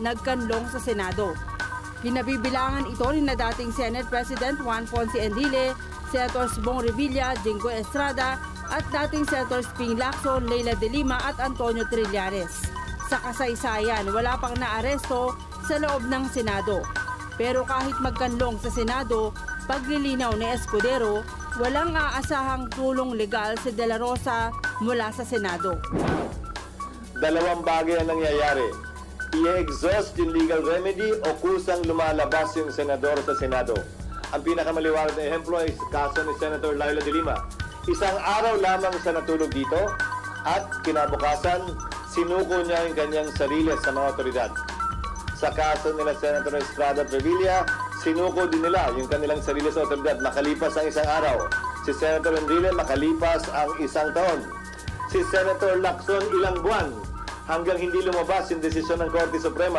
nagkanlong sa Senado. Pinabibilangan ito ni na dating Senate President Juan Ponce Enrile, Senators Bong Revilla, Jingo Estrada at dating Senators Ping Lacson, Leila de Lima at Antonio Trillanes. Sa kasaysayan, wala pang naaresto sa loob ng Senado. Pero kahit magkanlong sa Senado, paglilinaw ni Escudero, walang aasahang tulong legal si De La Rosa mula sa Senado. Dalawang bagay ang nangyayari. I-exhaust yung legal remedy o kusang lumalabas yung senador sa Senado. Ang pinakamaliwanag na ehemplo ay kaso ni Senator Laila de Lima. Isang araw lamang siya natulog dito at kinabukasan, sinuko niya yung kanyang sarili sa mga otoridad. Sa kaso nila Senator Estrada Revilla, sinuko din nila yung kanilang sarili sa otoridad makalipas ang isang araw. Si Senator Enrile makalipas ang isang taon. Si Senator Lacson ilang buwan hanggang hindi lumabas yung desisyon ng Korte Suprema